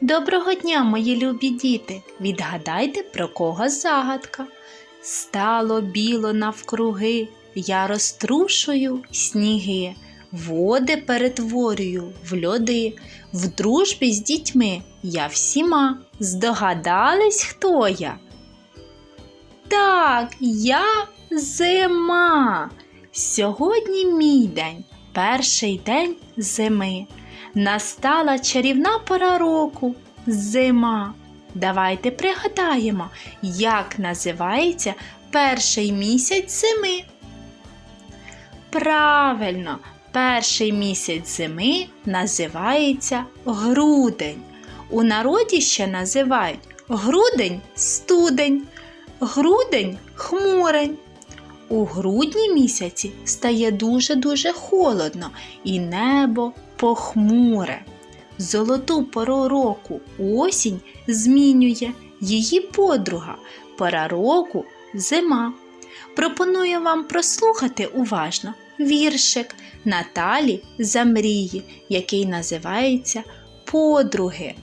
Доброго дня, мої любі діти! Відгадайте, про кого загадка. Стало біло навкруги, я розтрушую сніги, води перетворюю в льоди, в дружбі з дітьми я всіма. Здогадались, хто я? Так, я зима. Сьогодні мій день, перший день зими. Настала чарівна пора року зима. Давайте пригадаємо, як називається перший місяць зими. Правильно, перший місяць зими називається грудень. У народі ще називають грудень студень, грудень хмурень. У грудні місяці стає дуже-дуже холодно і небо похмуре. Золоту пору року осінь змінює її подруга, пора року зима. Пропоную вам прослухати уважно віршик Наталі Замрії, який називається Подруги.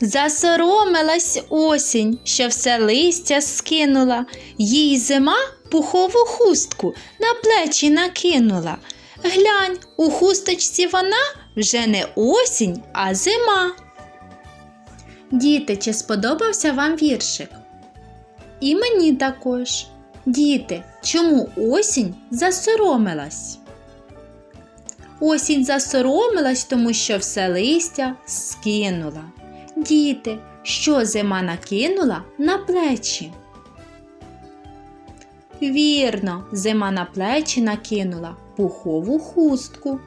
Засоромилась осінь, що все листя скинула, їй зима пухову хустку на плечі накинула. Глянь, у хусточці вона вже не осінь, а зима. Діти, чи сподобався вам віршик? І мені також. Діти, чому осінь засоромилась? Осінь засоромилась, тому що все листя скинула. Діти, що зима накинула на плечі? Вірно, зима на плечі накинула пухову хустку.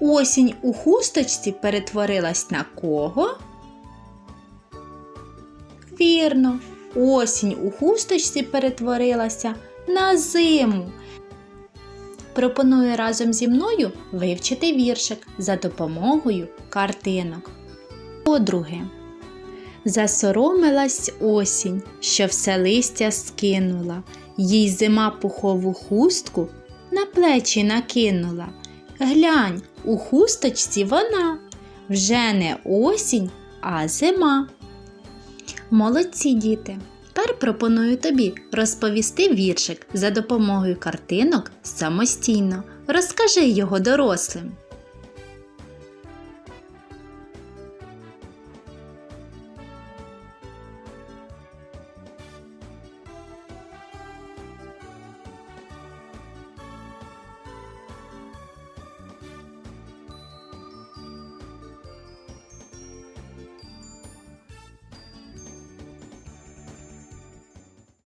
Осінь у хусточці перетворилась на кого? Вірно, осінь у хусточці перетворилася на зиму. Пропоную разом зі мною вивчити віршик за допомогою картинок. Подруги. Засоромилась осінь, що все листя скинула, їй зима пухову хустку на плечі накинула. Глянь, у хусточці вона вже не осінь, а зима. Молодці діти! Тепер пропоную тобі розповісти віршик за допомогою картинок самостійно. Розкажи його дорослим.